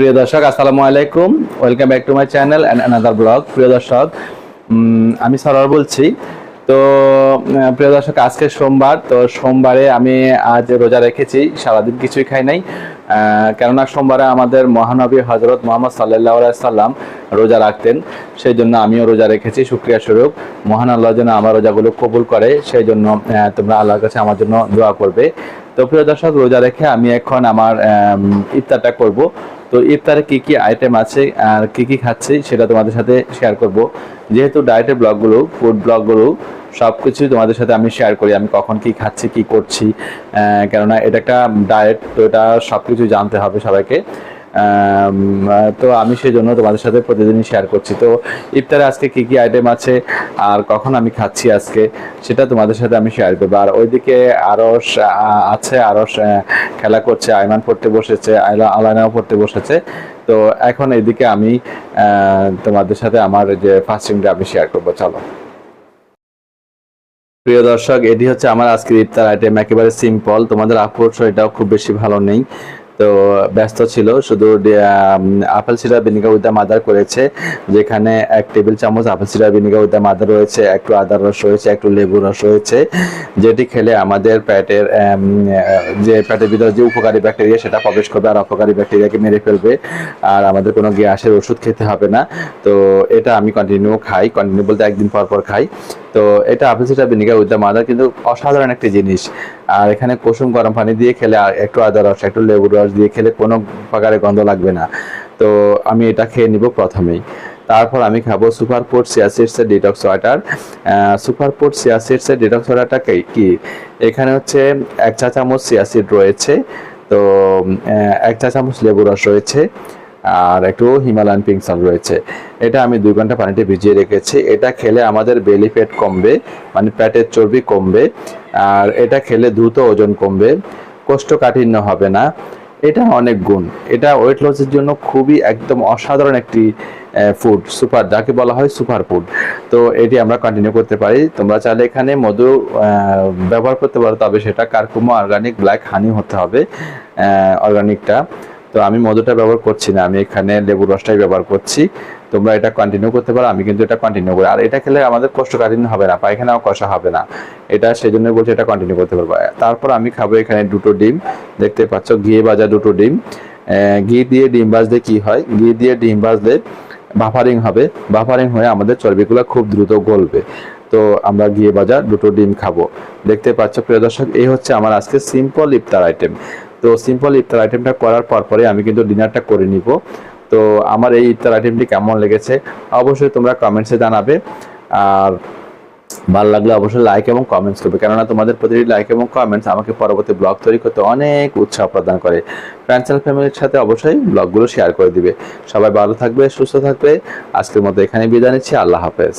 প্রিয় দর্শক আসসালামু আলাইকুম। Welcome back to my channel and another blog প্রিয় দর্শক আমি সরোয়ার বলছি। তো প্রিয় দর্শক আজকে সোমবার তো সোমবারে আমি আজ রোজা রেখেছি সারাদিন কিছুই খাই নাই। কেননা সোমবারে আমাদের মহানবী হজরত মোহাম্মদ সাল্লাহ সাল্লাম রোজা রাখতেন। সেই জন্য আমিও রোজা রেখেছি শুক্রিয়া স্বরূপ। মহান আল্লাহ যেন আমার রোজাগুলো কবুল করে সেই জন্য তোমরা আল্লাহর কাছে আমার জন্য দোয়া করবে। তো প্রিয় দর্শক রোজা রেখে আমি এখন আমার আম, ইফতারটা করব। তো ইফতারে কি কি আইটেম আছে আর কি কি খাচ্ছি সেটা তোমাদের সাথে শেয়ার করব। যেহেতু ডায়েটের ব্লগগুলো ফুড ব্লগগুলো সব কিছুই তোমাদের সাথে আমি শেয়ার করি, আমি কখন কি খাচ্ছি, কি করছি কেননা এটা একটা ডায়েট তো এটা সব কিছু জানতে হবে সবাইকে। তো আমি সেই জন্য তোমাদের সাথে প্রতিদিনই শেয়ার করছি। তো ইফতারে আজকে কি কি আইটেম আছে আর কখন আমি খাচ্ছি আজকে সেটা তোমাদের সাথে আমি শেয়ার করব। আর ওইদিকে আহ, আছে আহ, খেলা করছে আয়মান পড়তে বসেছে আইলা- আলানাও পড়তে বসেছে। তো এখন এদিকে আমি তোমাদের সাথে আমার যে ফাস্টিংটা আমি শেয়ার করব চলো। প্রিয় দর্শক এটি হচ্ছে আমার আজকের ইফতার আইটেম একেবারে সিম্পল তোমাদের আপলোড এটাও খুব বেশি ভালো নেই। তো ব্যস্ত ছিল শুধু apple cider vinegar with mother করেছে যেখানে এক টেবিল চামচ apple cider vinegar with mother রয়েছে একটু আদার রস রয়েছে একটু লেবু রস রয়েছে যেটি খেলে আমাদের আহ, যে পেটের ভিতরে যে উপকারী ব্যাকটেরিয়া সেটা প্রবেশ করবে আর অপকারী ব্যাকটেরিয়াকে মেরে ফেলবে আর আমাদের কোনো গ্যাসের ওষুধ খেতে হবে না। তো এটা আমি কন্টিনিউ খাই কন্টিনিউ বলতে একদিন পর পর খাই। তো এটা apple cider vinegar with mother, কিন্তু অসাধারণ একটি জিনিস। আর এখানে কুসুম গরম পানি দিয়ে খেলে আর একটু আদা রস, একটু লেবুর রস দিয়ে খেলে কোনো প্রকারের গন্ধ লাগবে না। তো আমি এটা খেয়ে নিব প্রথমেই। তারপর আমি খাব সুপার ফুড সিয়াসিডসের ডিটক্স ওয়াটার। সুপার ফুড সিয়াসিডসের ডিটক্স ওয়াটারটা কি এখানে হচ্ছে এক চা চামচ সিয়াসিড রয়েছে। তো এক চা চামচ লেবু রস রয়েছে। আর একটু হিমালয়ান পিঙ্ক সল্ট রয়েছে। এটা আমি দুই ঘণ্টা পানিতে ভিজিয়ে রেখেছি। এটা খেলে আমাদের বেলি ফ্যাট কমবে মানে পেটের চর্বি কমবে, আর এটা খেলে দ্রুত ওজন কমবে, কোষ্ঠকাঠিন্য হবে না। এটা অনেক গুণ। এটা ওয়েট লসের জন্য খুবই একদম অসাধারণ একটি ফুড সুপার যাকে বলা হয় সুপার ফুড তো এটি আমরা কন্টিনিউ করতে পারি। তোমরা চাইলে এখানে মধু ব্যবহার করতে পারো, তবে সেটা কার্কুমো অর্গানিক ব্ল্যাক হানি হতে হবে অর্গানিকটা তো আমি মধুটা ব্যবহার করছি না, আমি এখানে লেবু রসটাই ব্যবহার করছি। তোমরা এটা কন্টিনিউ করতে পারো, আমি কিন্তু এটা কন্টিনিউ করি। আর এটা খেলে আমাদের কোষ্ঠকাঠিন্য হবে না, পায়খানাও কষা হবে না। এটা সেই জন্য বলছি এটা কন্টিনিউ করতে পারব। তারপর আমি খাব এখানে দুটো ডিম, দেখতে পাচ্ছ ঘি ভাজা দুটো ডিম। ঘি দিয়ে ডিম ভাজলে কি হয়? ঘি দিয়ে ডিম ভাজলে বাফারিং হবে। বাফারিং হয়ে আমাদের চর্বিগুলো খুব দ্রুত গলবে। তো আমরা ঘিয়ে ভাজা দুটো ডিম খাব। দেখতে পাচ্ছ প্রিয় দর্শক, এই হচ্ছে আমার আজকে সিম্পল ইফতার আইটেম তো সিম্পল ইফতার আইটেমটা করার পর পরে আমি কিন্তু ডিনারটা করে নিব। তো আমার এই ইফতার আইটেমটি কেমন লেগেছে অবশ্যই তোমরা কমেন্টসে জানাবে। আর ভালো লাগলে অবশ্যই লাইক এবং কমেন্টস করবে। কেননা তোমাদের প্রতিটি লাইক এবং কমেন্টস আমাকে পরবর্তী ব্লগ তৈরি করতে অনেক উৎসাহ প্রদান করে। অ্যান্ড ফ্যামিলির সাথে অবশ্যই ব্লগগুলো শেয়ার করে দিবে। সবাই ভালো থাকবে, সুস্থ থাকবে। আজকের মতো এখানে বিদায় নিচ্ছি। আল্লাহ হাফেজ।